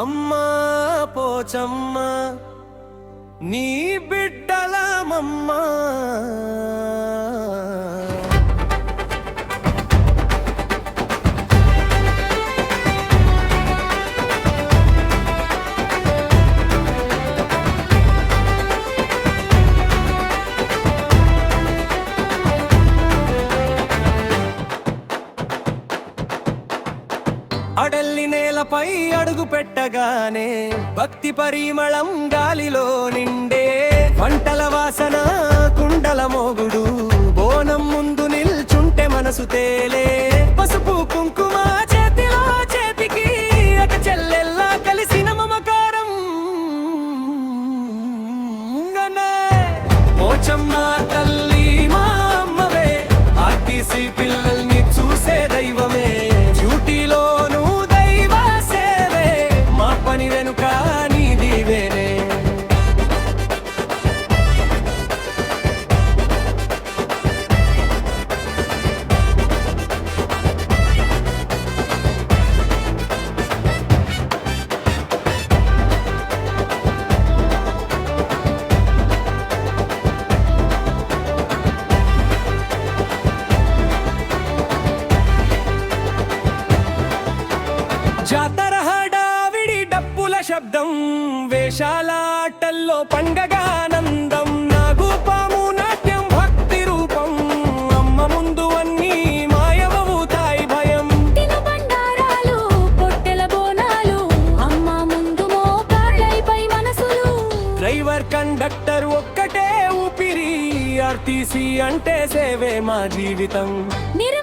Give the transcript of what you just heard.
అమ్మా పోచమ్మ నీ బిడ్డలమమ్మా. అడల్లి నేలపై అడుగు పెట్టగానే భక్తి పరిమళం గాలిలో నిండే వంటల వాసన కుండల మోగుడు బోనం ముందు నిల్చుంటే మనసు తేలే పసుపు కుంకుమ జాతర హడావిడి డప్పుల శబ్దం వేషాల ఆటల్లో పండగానందం నాగుపాము నాట్యం భక్తి రూపం అమ్మ ముందు అన్నీ మాయమవుతాయి భయం. తినుబండారాలు పొట్టెల బోనాలు అమ్మ ముందు మోకాళ్ళైపై మనసులు. డ్రైవర్ కండక్టర్ ఒక్కటే ఊపిరి ఆర్టీసీ అంటే సేవే మా జీవితం. నిర్మల్